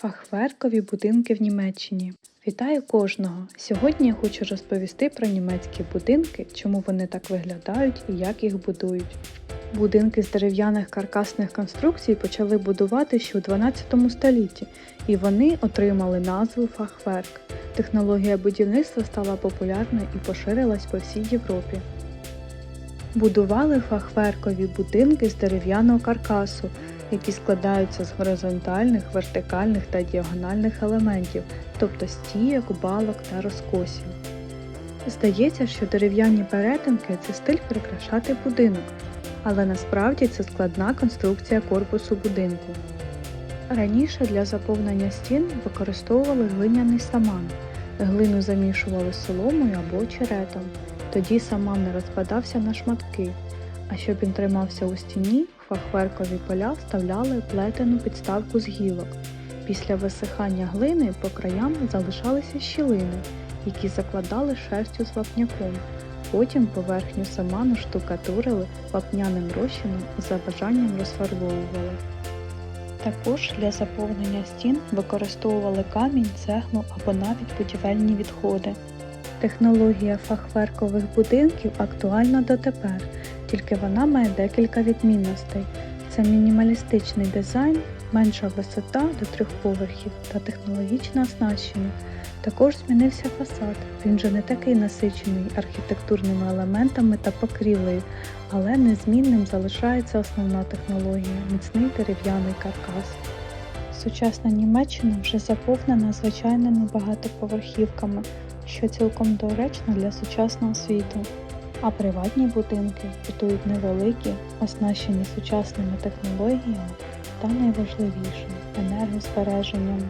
Фахверкові будинки в Німеччині. Вітаю кожного! Сьогодні я хочу розповісти про німецькі будинки, чому вони так виглядають і як їх будують. Будинки з дерев'яних каркасних конструкцій почали будувати ще у 12 столітті, і вони отримали назву фахверк. Технологія будівництва стала популярною і поширилась по всій Європі. Будували фахверкові будинки з дерев'яного каркасу, які складаються з горизонтальних, вертикальних та діагональних елементів, тобто стійок, балок та розкосів. Здається, що дерев'яні перетинки це стиль прикрашати будинок, але насправді це складна конструкція корпусу будинку. Раніше для заповнення стін використовували глиняний саман. Глину замішували соломою або черетом. Тоді саман не розпадався на шматки, а щоб він тримався у стіні, фахверкові поля вставляли плетену підставку з гілок. Після висихання глини по краям залишалися щілини, які закладали шерстю з вапняком. Потім поверхню саману штукатурили вапняним розчином і за бажанням розфарбовували. Також для заповнення стін використовували камінь, цеглу або навіть будівельні відходи. Технологія фахверкових будинків актуальна дотепер, тільки вона має декілька відмінностей. Це мінімалістичний дизайн, менша висота до трьох поверхів та технологічне оснащення. Також змінився фасад. Він вже не такий насичений архітектурними елементами та покрівлею, але незмінним залишається основна технологія міцний дерев'яний каркас. Сучасна Німеччина вже заповнена звичайними багатоповерхівками, що цілком доречно для сучасного світу. А приватні будинки будують невеликі, оснащені сучасними технологіями та найважливіше енергозбереженням.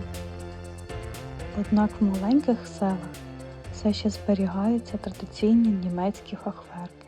Однак в маленьких селах все ще зберігаються традиційні німецькі фахверки.